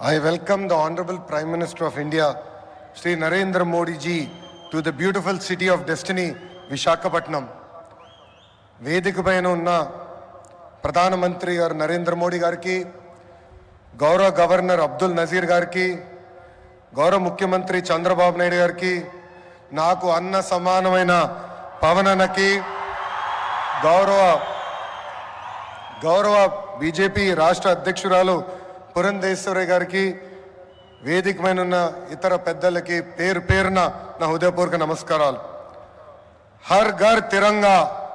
I welcome the Honorable Prime Minister of India, Sri Narendra Modi ji, to the beautiful city of destiny, Vishakhapatnam. వేదిక పైన ఉన్న ప్రధానమంత్రి గారు నరేంద్ర మోడీ గారికి గౌరవ గవర్నర్ అబ్దుల్ నజీర్ గారికి గౌరవ ముఖ్యమంత్రి చంద్రబాబు నాయుడు గారికి నాకు అన్న సమానమైన పవననకి గౌరవ గౌరవ బీజేపీ రాష్ట్ర అధ్యక్షురాలు పురంధేశ్వరయ్య గారికి వేదికమైన ఉన్న ఇతర పెద్దలకి పేరు పేరున నా హృదయపూర్వక నమస్కారాలు. హర్ ఘర్ తిరంగా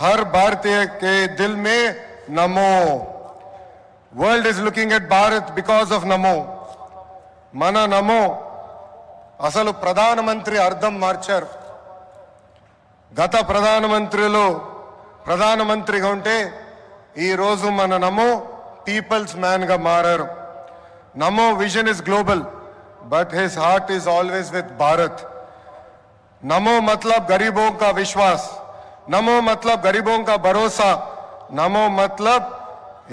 హర్ భారతీయ కే దిల్ మే NaMo. World is looking at Bharat because of NaMo. మన నమో అసలు ప్రధానమంత్రి అర్థం మార్చారు. గత ప్రధానమంత్రిలో ప్రధానమంత్రిగా ఉంటే ఈరోజు మన నమో పీపుల్స్ మ్యాన్గా మారారు NaMo vision is global but his heart is always with Bharat NaMo మతలబ్ గరీబో కా విశ్వాస్ నమో మతలబ్ గరీబో కా భరోసా నమో మతలబ్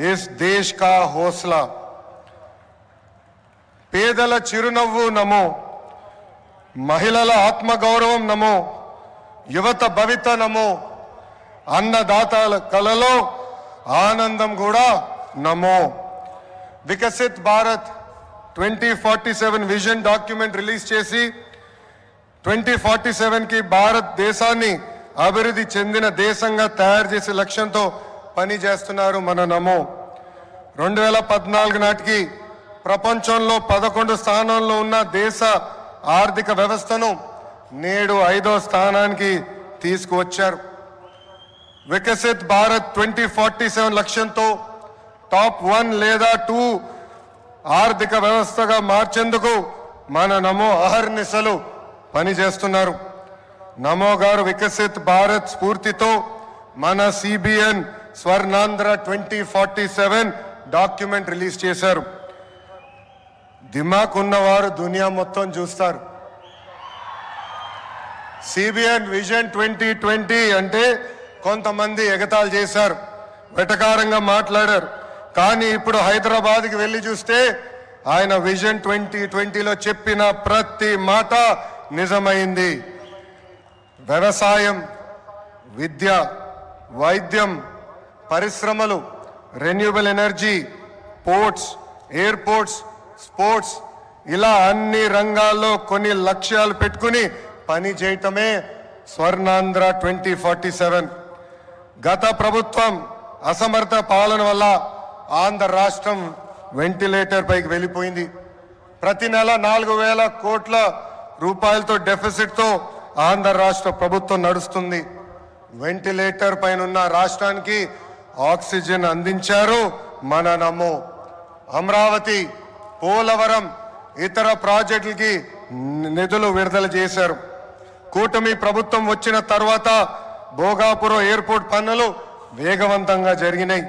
ఇస్ దేశ్ కా హోస్లా పేదల చిరునవ్వు నమో మహిళల ఆత్మగౌరవం నమో యువత భవిత నమో అన్నదాతల కలలో ఆనందం కూడా NaMo. Viksit Bharat twenty forty seven vision document release చేసి ట్వంటీ ఫార్టీ సెవెన్కి భారతదేశాన్ని అభివృద్ధి చెందిన దేశంగా తయారు చేసే లక్ష్యంతో పని చేస్తున్నారు మన నమో. రెండు వేల పద్నాలుగు నాటికి ప్రపంచంలో పదకొండు స్థానంలో ఉన్న దేశ ఆర్థిక వ్యవస్థను నేడు ఐదో స్థానానికి తీసుకువచ్చారు. Viksit Bharat twenty forty seven లక్ష్యంతో టాప్ వన్ లేదా టూ ఆర్థిక వ్యవస్థగా మార్చేందుకు మన నమో అహర్నిశలు పనిచేస్తున్నారు. నమో గారు వికసిత్ భారత్ స్ఫూర్తితో మన CBN Swarnandhra twenty forty seven document release చేశారు. దిమాక్ ఉన్నవారు దునియా మొత్తం చూస్తారు. సిబిఎన్ విజన్ ట్వంటీ ట్వంటీ అంటే కొంతమంది ఎగతాళి చేశారు. వెటకారంగా మాట్లాడారు. కానీ ఇప్పుడు హైదరాబాద్కి వెళ్ళి చూస్తే ఆయన విజన్ ట్వంటీ ట్వంటీలో చెప్పిన ప్రతి మాట నిజమైంది. వ్యవసాయం విద్య వైద్యం పరిశ్రమలు renewable energy ports airports sports ఇలా అన్ని రంగాల్లో కొన్ని లక్ష్యాలు పెట్టుకుని పని చేయటమే స్వర్ణాంధ్ర ట్వంటీ ఫార్టీ సెవెన్. గత ప్రభుత్వం అసమర్థ పాలన వల్ల ఆంధ్ర రాష్ట్రం వెంటిలేటర్ పైకి వెళ్ళిపోయింది. ప్రతి నెల నాలుగు వేల కోట్ల రూపాయలతో డెఫిసిట్తో ఆంధ్ర రాష్ట్ర ప్రభుత్వం నడుస్తుంది. వెంటిలేటర్ పైన ఉన్న రాష్ట్రానికి ఆక్సిజన్ అందించారు మన నమో. అమరావతి పోలవరం ఇతర ప్రాజెక్టులకి నిధులు విడుదల చేశారు. కూటమి ప్రభుత్వం వచ్చిన తర్వాత భోగాపురం ఎయిర్పోర్ట్ పనులు వేగవంతంగా జరిగినాయి.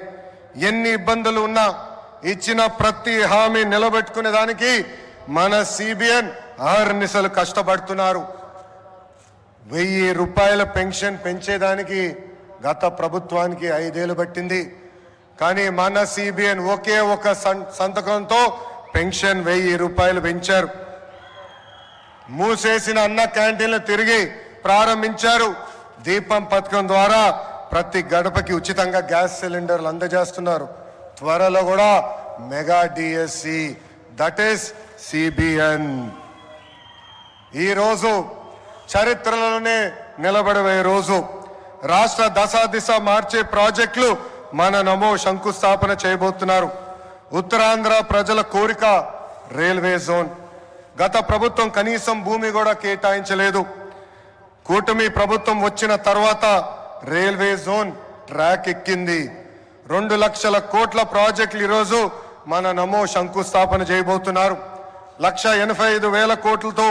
ఎన్ని ఇబ్బందులు ఉన్నా ఇచ్చిన ప్రతి హామీ నిలబెట్టుకునే దానికి మన సిబిఎన్ ఆర్నిసలు కష్టపడుతున్నారు. వెయ్యి రూపాయల పెన్షన్ పెంచేదానికి గత ప్రభుత్వానికి ఐదేళ్ళు పట్టింది. కానీ మన సిబిఎన్ ఒకే ఒక సంతకంతో పెన్షన్ వెయ్యి రూపాయలు పెంచారు. మూసేసిన అన్న క్యాంటీన్లు తిరిగి ప్రారంభించారు. దీపం పథకం ద్వారా ప్రతి గడపకి ఉచితంగా గ్యాస్ సిలిండర్లు అందజేస్తున్నారు. త్వరలో కూడా mega DSC that is CBN ఈరోజు చరిత్రలోనే నిలబడవే రోజు. రాష్ట్ర దశాదిశ మార్చే ప్రాజెక్టులు మన నమో శంకుస్థాపన చేయబోతున్నారు. ఉత్తరాంధ్ర ప్రజల కోరిక రైల్వే జోన్. గత ప్రభుత్వం కనీసం భూమి కూడా కేటాయించలేదు. కూటమి ప్రభుత్వం వచ్చిన తర్వాత రైల్వే జోన్ ట్రాక్ ఎక్కింది. రెండు లక్షల కోట్ల ప్రాజెక్టులు ఈరోజు మన నమో శంకుస్థాపన చేయబోతున్నారు. లక్ష ఎనభై ఐదు వేల కోట్లతో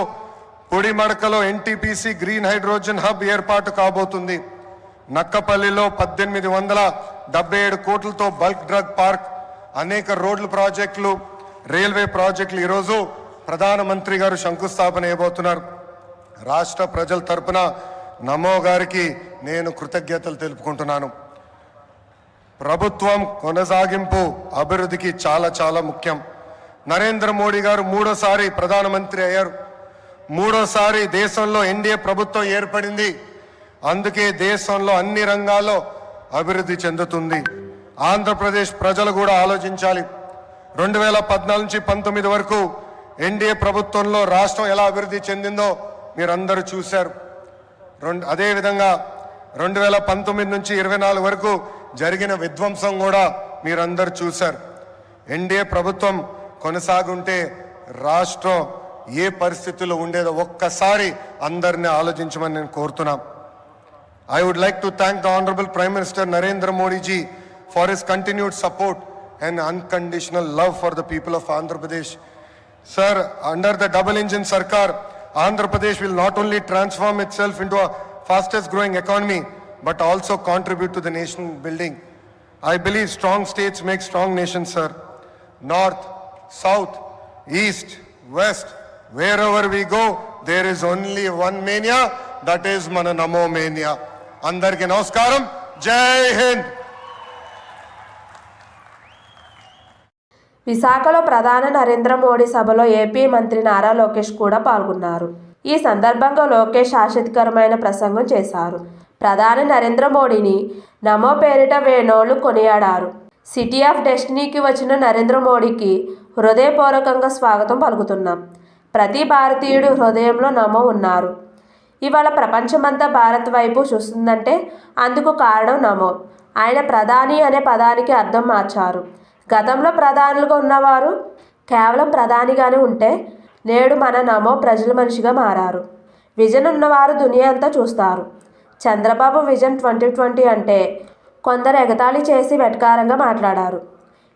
పొడిమడకలో ఎన్టీపీసీ గ్రీన్ హైడ్రోజన్ హబ్ ఏర్పాటు కాబోతుంది. నక్కపల్లిలో పద్దెనిమిది వందల డెబ్బై ఏడు కోట్లతో బల్క్ డ్రగ్ పార్క్ అనేక రోడ్ల ప్రాజెక్టులు రైల్వే ప్రాజెక్టులు ఈరోజు ప్రధానమంత్రి గారు శంకుస్థాపన చేయబోతున్నారు. రాష్ట్ర ప్రజల తరపున నమో గారికి నేను కృతజ్ఞతలు తెలుపుకుంటున్నాను. ప్రభుత్వం కొనసాగింపు అభివృద్ధికి చాలా చాలా ముఖ్యం. నరేంద్ర మోడీ గారు మూడోసారి ప్రధానమంత్రి అయ్యారు. మూడోసారి దేశంలో ఎన్డీఏ ప్రభుత్వం ఏర్పడింది. అందుకే దేశంలో అన్ని రంగాల్లో అభివృద్ధి చెందుతుంది. ఆంధ్రప్రదేశ్ ప్రజలు కూడా ఆలోచించాలి. రెండు వేల పద్నాలుగు నుంచి పంతొమ్మిది వరకు ఎన్డీఏ ప్రభుత్వంలో రాష్ట్రం ఎలా అభివృద్ధి చెందిందో మీరందరూ చూశారు. రెండు అదేవిధంగా రెండు వేల పంతొమ్మిది నుంచి ఇరవై నాలుగు వరకు జరిగిన విధ్వంసం కూడా మీరందరు చూశారు. ఎన్డీఏ ప్రభుత్వం కొనసాగుంటే రాష్ట్రం ఏ పరిస్థితుల్లో ఉండేదో ఒక్కసారి అందరినీ ఆలోచించమని నేను కోరుతున్నాను I would like to thank the honourable prime minister Narendra Modiji for his continued support and unconditional love for the people of Andhra Pradesh sir under the double engine సర్కార్ Andhra Pradesh will not only transform itself into a fastest growing economy, but also contribute to the nation building. I believe strong states make strong nations, sir. North, South, East, West, wherever we go, there is only one mania, that is మన నమో mania అందరికీ నమస్కారం జై హింద్ విశాఖలో ప్రధాని నరేంద్ర మోడీ సభలో AP మంత్రి నారా లోకేష్ కూడా పాల్గొన్నారు. ఈ సందర్భంగా లోకేష్ ఆసక్తికరమైన ప్రసంగం చేశారు. ప్రధాని నరేంద్ర మోడీని నమో పేరిట వేణోళ్ళు కొనియాడారు. సిటీ ఆఫ్ డెస్టినీకి వచ్చిన నరేంద్ర మోడీకి హృదయపూర్వకంగా స్వాగతం పలుకుతున్నాం. ప్రతి భారతీయుడు హృదయంలో నమో ఉన్నారు. ఇవాళ ప్రపంచమంతా భారత్ వైపు చూస్తుందంటే అందుకు కారణం నమో. ఆయన ప్రధాని అనే పదానికి అర్థం మార్చారు. గతంలో ప్రధానులుగా ఉన్నవారు కేవలం ప్రధానిగానే ఉంటే నేడు మన నమో ప్రజల మనిషిగా మారారు. విజన్ ఉన్నవారు దునియా అంతా చూస్తారు. చంద్రబాబు విజన్ ట్వంటీ ట్వంటీ అంటే కొందరు ఎగతాళి చేసి వెటకారంగా మాట్లాడారు.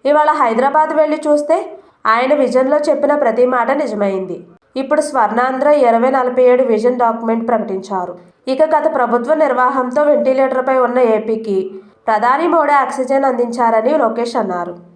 ఇవాళ హైదరాబాద్ వెళ్ళి చూస్తే ఆయన విజన్లో చెప్పిన ప్రతి మాట నిజమైంది. ఇప్పుడు స్వర్ణాంధ్ర ఇరవై నలభై ఏడు విజన్ డాక్యుమెంట్ ప్రకటించారు. ఇక గత ప్రభుత్వ నిర్వాహంతో వెంటిలేటర్పై ఉన్న ఏపీకి ప్రధాని మోడీ ఆక్సిజన్ అందించారని లోకేష్ అన్నారు.